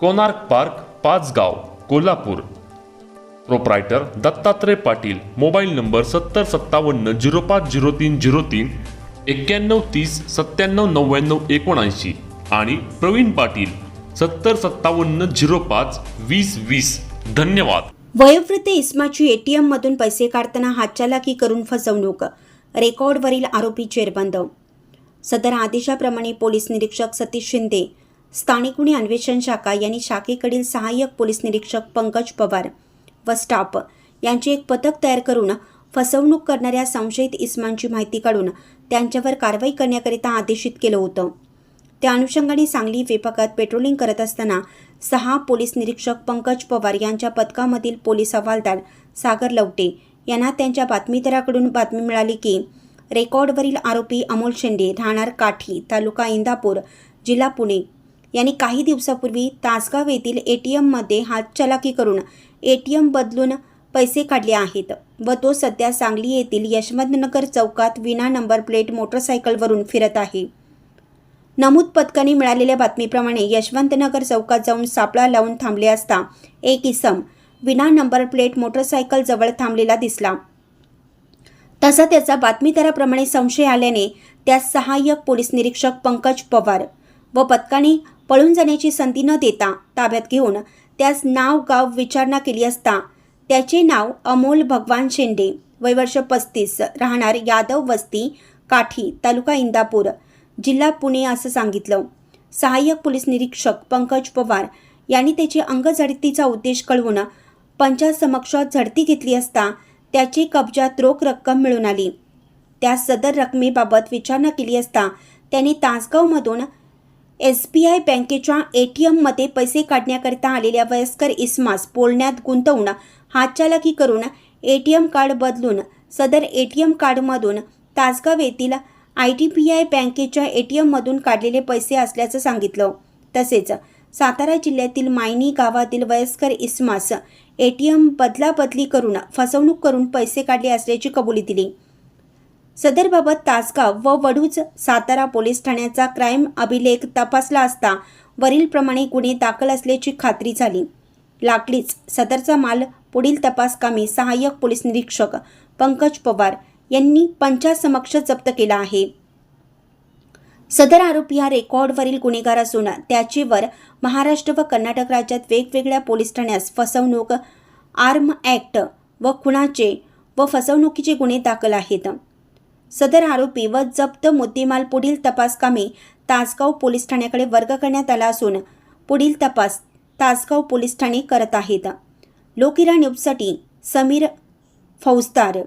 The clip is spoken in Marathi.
Konark park Pachgaon Kolhapur. Proprietor Dattatray Patil mobile number सत्तर सत्तावन्न झिरो पाच झिरो तीन झिरो तीन एक्क्याण्णव तीस सत्त्याण्णव नव्याण्णव एकोणऐंशी आणि प्रवीण पाटील सत्तर सत्तावन्न झिरो पाच वीस वीस. धन्यवाद. वयोवृद्ध इस्माची एटीएम मधून पैसे काढताना हातचालाकी करून फसवणूक रेकॉर्डवरील आरोपी चेरबंद सदर आदेशाप्रमाणे पोलीस निरीक्षक सतीश शिंदे स्थानिक गुन्हे अन्वेषण शाखा यांनी शाखेकडील सहाय्यक पोलीस निरीक्षक पंकज पवार व स्टाफ यांचे एक पथक तयार करून फसवणूक करणाऱ्या संशयित इस्मांची माहिती काढून त्यांच्यावर कारवाई करण्याकरिता आदेशित केलं होतं. त्या अनुषंगाने सांगली विभागात पेट्रोलिंग करत असताना सहा पोलीस निरीक्षक पंकज पवार यांच्या पथकामधील पोलीस हवालदार सागर लवटे यांना त्यांच्या बातमीदाराकडून बातमी मिळाली की रेकॉर्डवरील आरोपी अमोल शेंडे राहणार काठी तालुका इंदापूर जिल्हा पुणे. यांनी काही दिवसापूर्वी तासगाव येथील ए टी एममध्ये हातचलाकी करून ए टी एम बदलून पैसे काढले आहेत व तो सध्या सांगली येथील यशवंतनगर चौकात विना नंबर प्लेट मोटरसायकलवरून फिरत आहे. नमूद पथकाने मिळालेल्या बातमीप्रमाणे यशवंतनगर चौकात जाऊन सापळा लावून थांबले असता एक इसम विना नंबर प्लेट मोटरसायकल जवळ थांबलेला दिसला. तसा त्याचा बातमीदाराप्रमाणे संशय आल्याने त्यास सहाय्यक पोलीस निरीक्षक पंकज पवार व पथकाने पळून जाण्याची संधी न देता ताब्यात घेऊन त्यास नाव गाव विचारणा केली असता त्याचे नाव अमोल भगवान शेंडे वय वर्ष पस्तीस. राहणार यादव वस्ती काठी तालुका इंदापूर. जिल्हा पुणे असं सांगितलं. सहाय्यक पोलीस निरीक्षक पंकज पवार यांनी त्याची अंगझडतीचा उद्देश कळवून पंचासमक्ष झडती घेतली असता त्याची कब्जात रोख रक्कम मिळून आली. त्या सदर रकमेबाबत विचारणा केली असता त्यांनी तासगावमधून एस बी आय बँकेच्या ए टी एममध्ये पैसे काढण्याकरिता आलेल्या वयस्कर इस्मास बोलण्यात गुंतवून हातचालाकी करून ए टी एम कार्ड बदलून सदर ए टी एम कार्डमधून तासगाव येथील आय डी बी आय बँकेच्या ए टी एममधून काढलेले पैसे असल्याचं सांगितलं. तसेच सातारा जिल्ह्यातील मायनी गावातील वयस्कर इस्मास ए टी एम बदलाबदली करून फसवणूक करून पैसे काढले असल्याची कबुली दिली. सदरबाबत तासगाव व वडूज सातारा पोलीस ठाण्याचा क्राईम अभिलेख तपासला असता वरीलप्रमाणे गुन्हे दाखल असल्याची खात्री झाली. लागलीच सदरचा माल पुढील तपासकामी सहाय्यक पोलीस निरीक्षक पंकज पवार यांनी पंचासमक्ष जप्त केला आहे. सदर आरोपी हा रेकॉर्डवरील गुन्हेगार असून त्याचेवर महाराष्ट्र व कर्नाटक राज्यात वेगवेगळ्या पोलीस ठाण्यास फसवणूक आर्म ॲक्ट व खुणाचे व फसवणुकीचे गुन्हे दाखल आहेत. सदर आरोपी व जप्त मुद्देमाल पुढील तपासकामे तासगाव पोलीस ठाण्याकडे वर्ग करण्यात आला असून पुढील तपास तासगाव पोलीस ठाणे करत आहेत. लोकिरा न्यूजसाठी समीर फौजदार.